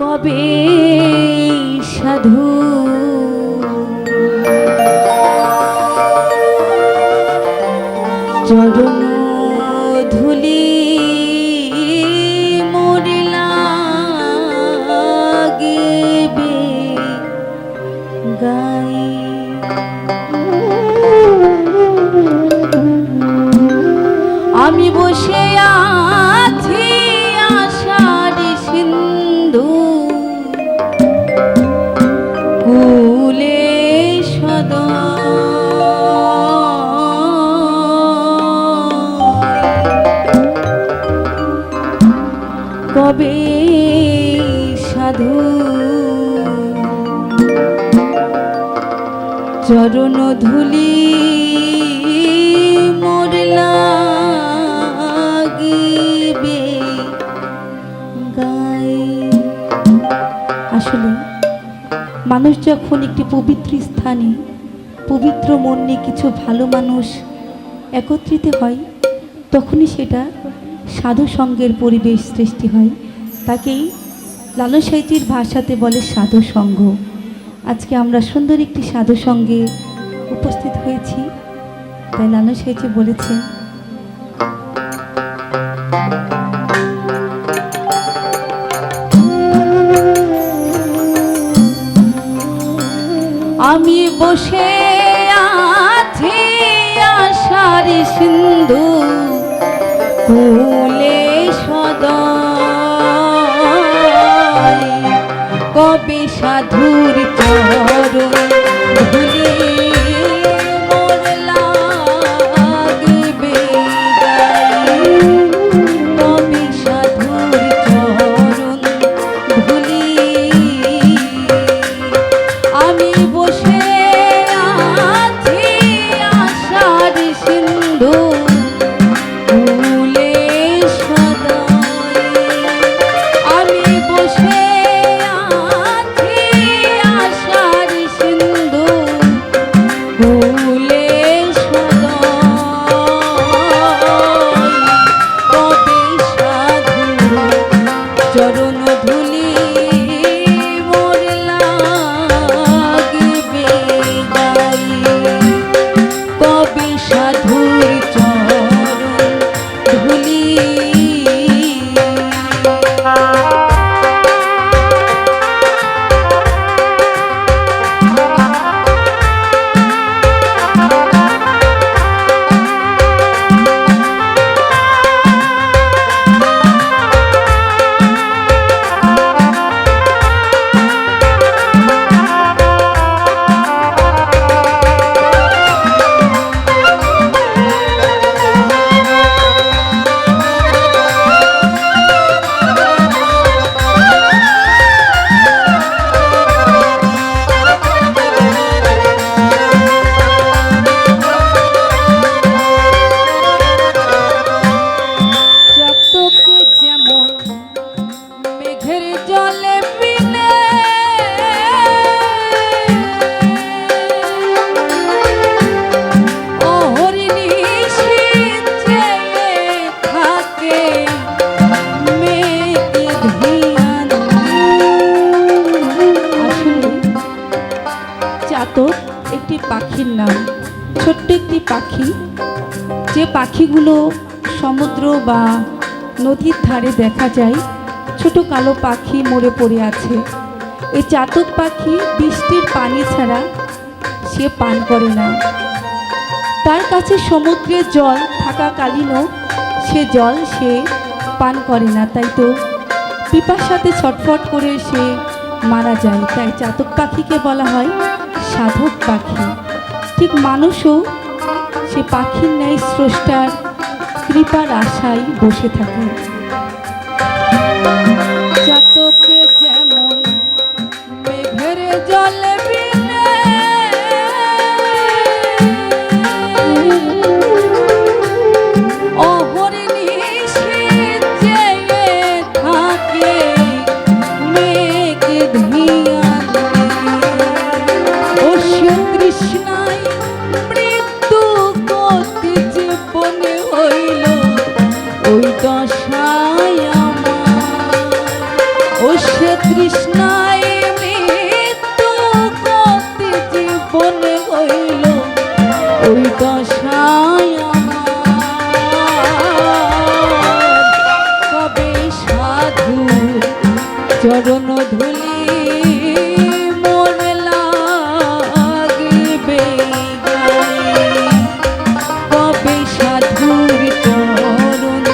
কবে সাধু? চরণ ধুলি আমি বসে কবে সাধু। চরণ ধুলি আসলে মানুষ যখন একটি পবিত্র স্থানে, পবিত্র মন নিয়ে কিছু ভালো মানুষ একত্রিত হয়, তখনই সেটা সাধু সঙ্গের পরিবেশ সৃষ্টি হয়। তাকেই লালন সাহিত্যের ভাষাতে বলে সাধু সঙ্গ। আজকে আমরা সুন্দর একটি সাধু সঙ্গে উপস্থিত হয়েছি, তাই লালন সাহিত্য বলেছেন আমি বসে আছি আশার সিন্ধু সাধুর পাখিগুলো সমুদ্র বা নদীর ধারে দেখা যায়। ছোট কালো পাখি মরে পড়ে আছে। এই চাতক পাখি বৃষ্টির পানি ছাড়া সে পান করে না। তার কাছে সমুদ্রের জল থাকাকালীনও সে জল সে পান করে না, তাই তো। পিপার সাথে ছটফট করে সে মারা যায়। তাই চাতক পাখিকে বলা হয় সাধক পাখি। ঠিক মানুষও সে পাখির ন্যায় স্রষ্টার কৃপার আশায় বসে থাকে। রইল ওই দশায় কবে সাধু চরণ ধুলি মন লাগবে কবে সাধুর চরণ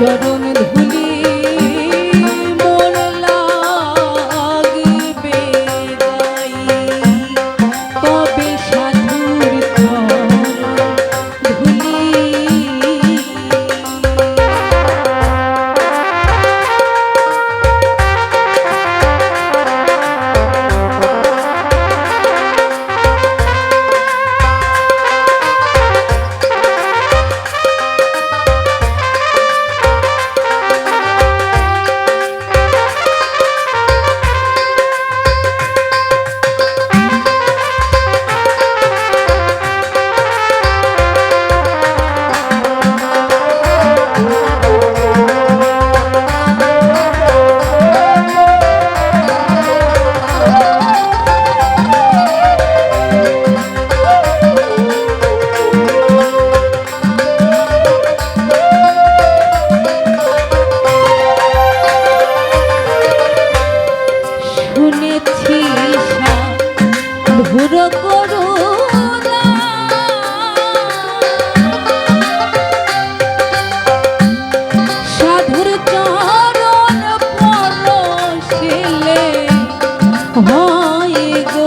চরণ ধুলি গো